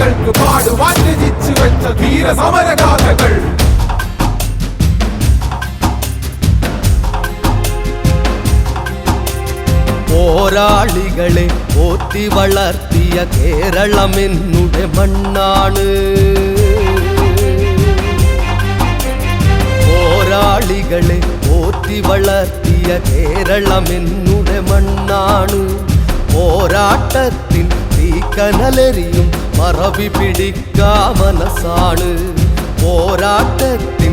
வீரர்களுக்கு பாடு. வாட்டு ஜிச்சு வச்ச வீர சமரகாதகள் போராளிகளே போற்றி வளர்த்திய கேரளம் என்னுடைய மண்ணாடு போராளிகளே போற்றி வளர்த்திய கேரளம் என்னுடைய மண்ணாடு போராட்டத்தின் തീക്കനലരിയും മറവി പിടിക്കാ മനസ്സാണ്. പോരാട്ടത്തിൻ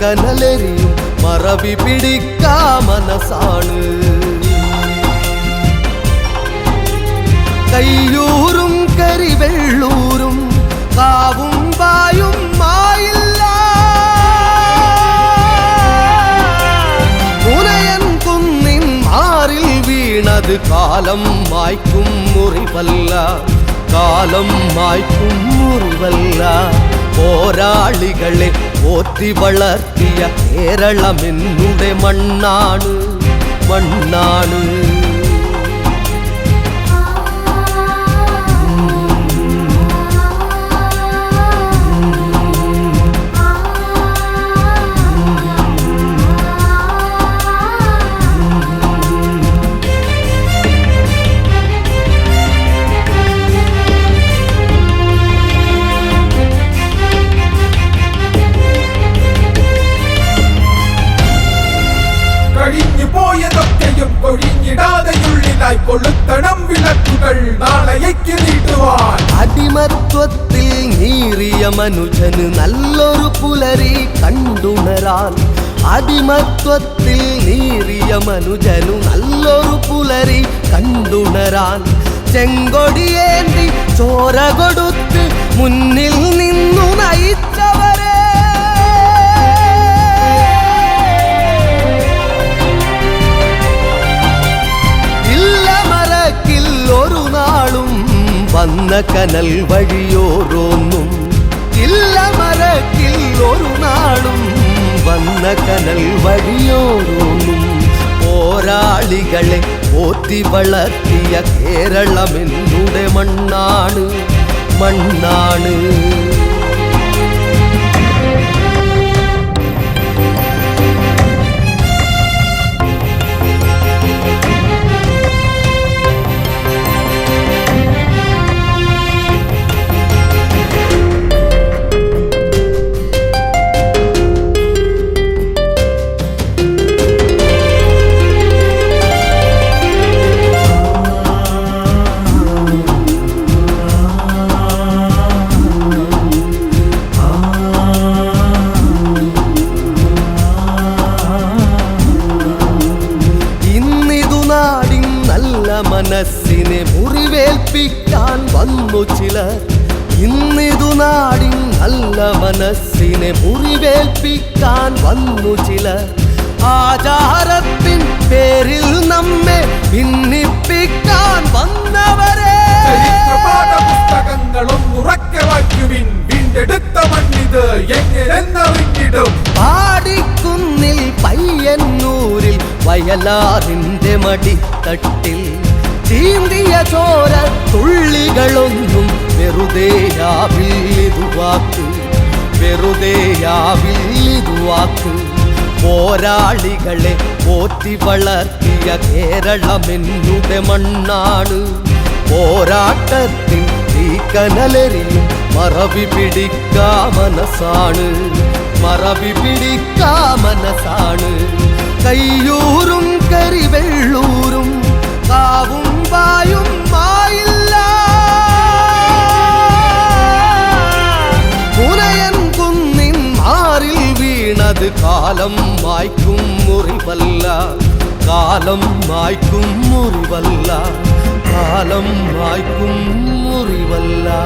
കനലരിയും മറവി പിടിക്കാ മനസ്സാണ്. കയ്യൂരും കരിവെള്ളൂരും കാവും വായും அது காலம் மாய்க்கும் முறிவல்லா. காலம் மாய்க்கும் முறிவல்லா. போராளிகளே போற்றி வளர்த்திய கேரளம் என்னுடைய மண்ணாடு மண்ணாடு കൊഴിഞ്ഞിടാതെയുള്ളിലായി കൊളുത്തണം വിളക്കുകൾ നാളേക്ക് നീട്ടുവാൻ അടിമത്വത്തിൽ നീറിയ മനുജന് നല്ലൊരു പുലരി കണ്ടുണരാൻ അടിമത്വത്തിൽ നീറിയ മനുജനു നല്ലൊരു പുലരി കണ്ടുണരാൻ ചെങ്കൊടിയേന്തി ചോര കൊടുത്ത് മുന്നിൽ നിന്നു നയിച്ചവരെ വന്ന കനൽ വഴിയോരോന്നും ഇല്ല മറക്കിൽ ഒരു നാളും വന്ന കനൽ വഴിയോരോന്നും പോരാളികളെ പോറ്റി വളർത്തിയ കേരളമെന്നുടെ മണ്ണാണ് മണ്ണാണ്. മനസ്സിനെ മുറിവേൽപ്പിക്കാൻ വന്നു ചിലർ. ഇന്നിതു നാടിൻ നല്ല മനസ്സിനെ മുറിവേൽപ്പിക്കാൻ വന്നു ചിലർ. ആചാരത്തിൻ പേരിൽ നമ്മെ ഭിന്നിപ്പിക്കാൻ വന്നവരെ. ചരിത്ര പാഠപുസ്തകങ്ങളും ഉറക്കെ വായിക്കുവിൻ. വീണ്ടെടുത്ത മണ്ണിത് എങ്ങനെന്നറിഞ്ഞിടും. പാടിക്കുന്നിൽ പയ്യന്നൂരിൽ വയലാറിന്റെ മടിത്തട്ടിൽ. ചീന്തിയ ചോര തുള്ളികളൊന്നും വെറുതെയാവില്ലിതുവാക്ക് വെറുതെയാവില്ലിതുവാക്ക് പോരാളികളെ പോറ്റി വളർത്തിയ കേരളമെന്നുടെ മണ്ണാണ്. പോരാട്ടത്തിൻ തീക്കനലരിയും മറവി പിടിക്കാ മനസ്സാണ്. മറവി പിടിക്കാ മനസ്സാണ്. കയ്യൂറും കരിവെള്ളൂരും காவும் வாயும் மாயில்லா. புனையன் குன்னின் மாறில் வீணது காலம் மாய்க்கும் முறிவல்லா. காலம் மாய்க்கும் முறிவல்லா. காலம் மாய்க்கும் முறிவல்லா.